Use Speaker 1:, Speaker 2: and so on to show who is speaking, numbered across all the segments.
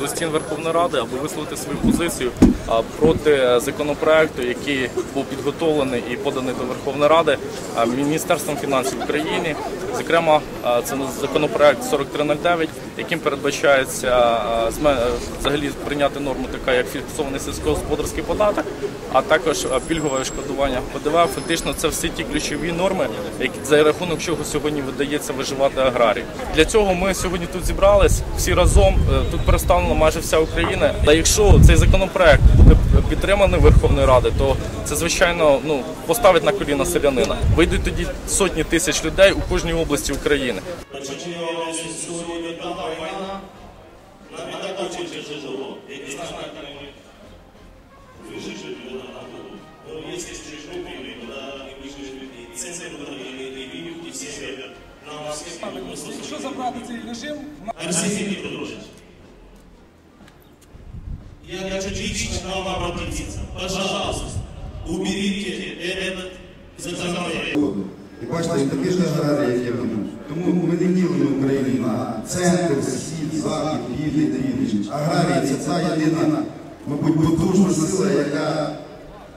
Speaker 1: До стін Верховної Ради, аби висловити свою позицію проти законопроекту, який був підготовлений і поданий до Верховної Ради Міністерством фінансів України. Зокрема, це законопроект 4309, яким передбачається а, взагалі прийняти норму, така як фіксований сільськогосподарський податок, а також пільгове відшкодування ПДВ. Фактично, це всі ті ключові норми, які за рахунок чого сьогодні видається виживати аграрій. Для цього ми сьогодні тут зібрались всі разом. Е, Тут представлена майже вся Україна. Та якщо цей законопроект буде підтриманий Верховною Радою, то це звичайно ну поставить на коліна селянина. Вийдуть тоді сотні тисяч людей у кожній області України
Speaker 2: Почему сегодня та война, нам и так очень тяжело. Я не знаю, как мы выжили на году. Но если чужой пример, да, и выжили и центр, и юг, и север, нам всем
Speaker 3: Якщо забрати цей режим,
Speaker 2: Арсений Петрович, я хочу лично к вам обратиться. Пожалуйста, уберите этот законопроект.
Speaker 4: воду. І бачите, і такі ж аграрії, як я веду. тому ми не ділимо Україну на центр, схід, захід, південь, північ. Аграрії це та єдина, мабуть, потужна сила, яка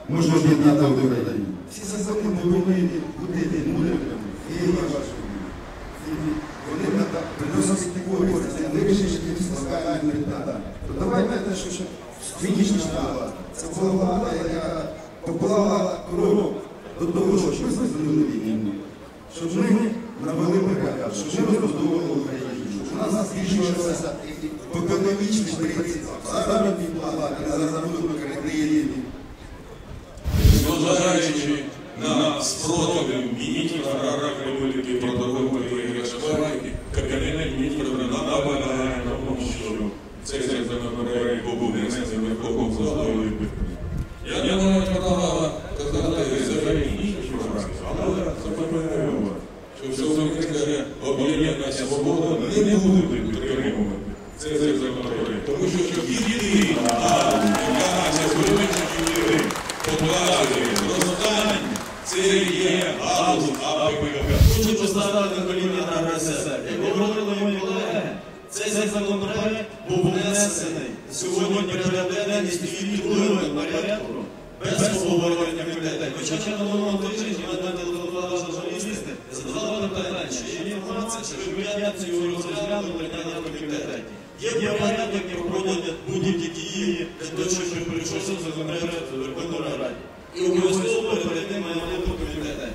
Speaker 4: може об'єднати Україну. Всі закони повинні бути мудрими. І. І вони приносять користь, вирішить якісь локальні питання. То давайте те, що фінішна влада. Це була влада, яка поклала кров до того, щоб ми зупинили війну. Щоб ми навели порядок, що ми розбудовували Україну, щоб у нас збільшилося в економічних принцип заробітні плати на кредитів.
Speaker 5: Зважаючи на спротив аграрних республіки продовольної і Гашпарки, Кабінет міністрів наполягає на тому, що цей законопроект був внесений в Верховну Раду. Я не маю права казати взагалі іншу фракцію, але запевняю вас, що всеукраїнське «Свобода» не буде підтримувати цей законопроект, тому що щоб єдиний на сьогоднішній день показує зростання, це є галузь АПК.
Speaker 2: Хочу поставити на коліна на. Як говорили мої колеги, цей законопроект був внесений сьогодні денний стоїть другим порядку без обговорення комітету. Хоча на минулому тижні мене телефонували є інформація, що в п'ятницю його розглянули на комітеті. Є порядок, як проходять будь-які дії для того, щоб прийшов законопроект до Верховної Ради. І обов'язково перед тим має бути комітет.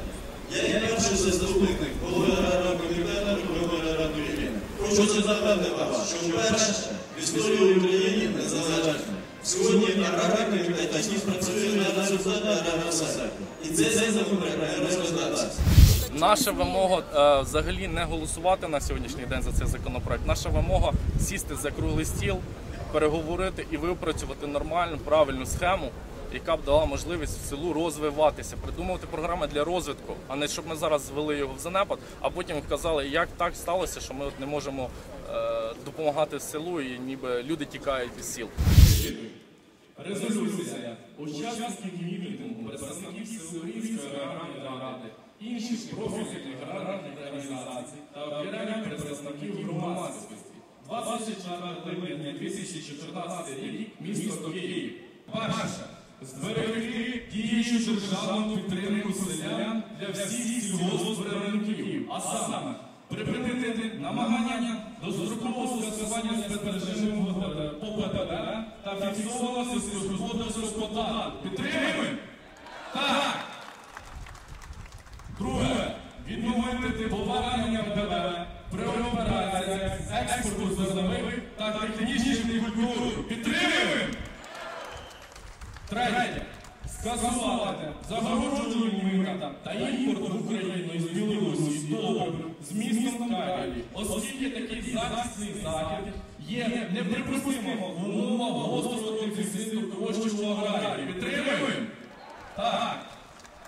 Speaker 2: Я є перший заступник голови аграрного комітету Верховної Ради України. Хочу запевнити вас, що вперше в історії України незалежно сьогодні аграрний комітет який працює на результати аграрного сектору. І цей законопроект не розглядається.
Speaker 1: Наша вимога е, взагалі не голосувати на сьогоднішній день за цей законопроект. Наша вимога сісти за круглий стіл, переговорити і випрацювати нормальну правильну схему, яка б дала можливість в селу розвиватися, придумувати програми для розвитку, а не щоб ми зараз звели його в занепад, а потім казали, як так сталося, що ми от не можемо е, допомагати селу, і ніби люди тікають із сіл.
Speaker 3: резолюція учасників мітингу, представників Всеукраїнської аграрної ради, інших профільних аграрних організацій та окремих представників громадськості. 24 липня 2014 рік, місто Київ. Перше. Зберегти діючу державну підтримку селян для всіх сільгоспвиробників, а саме припинити намагання дострокового скасування спецрежиму по ПДВ та фіксованого сільськогосподарського податку. Підтримуємо? Так! Друге. Відновити повернення ПДВ при операціях з зернових та технічної культури. Підтримуємо? Третє. Скасувати загородження мита та імпорт в Україну із Білорусі з добрив з містом Кабелі, оскільки такий захисний захід є неприпустимим в умовах дефіциту коштів у аграрії. Підтримуємо? Так.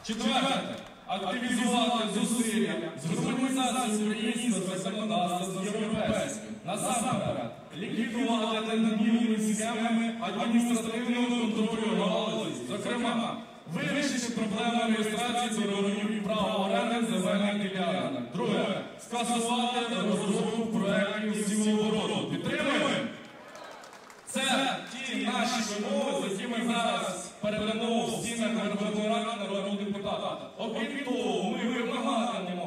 Speaker 3: Четверте. Активізувати зусилля з гармонізації українського законодавства з європейським. Насамперед, ліквідувати надмірні схеми адміністративного контролю галузі. Зокрема, вирішити проблему реєстрації дорогів права оренди земельних ділянок. Друге, скасувати розробку проєктів сілооборону. Підтримуємо? Це ті наші вимоги, з якими зараз передамо в стінах Верховної Ради народного депутата. Окрім того, ми вимагатимемо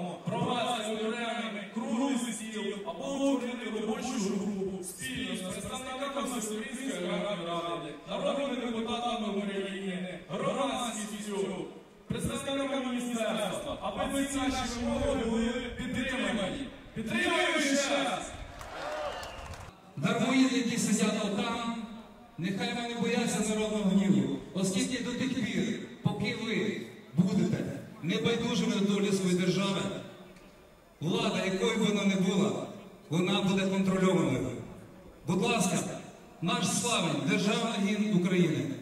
Speaker 3: стіл або утворити робочу групу спільно з представниками Всеукраїнської ради, народними депутатами України, громадськістю, представниками міністерства, аби ці наші вимоги були підтримані. Підтримуємо ще раз!
Speaker 6: Дармоїди, які сидять там, нехай вони бояться народного гніву, оскільки до тих пір, поки ви будете небайдужими до долі своєї держави, влада, якою б вона не була, вона буде контрольованою. Будь ласка, наш славень, державний гімн України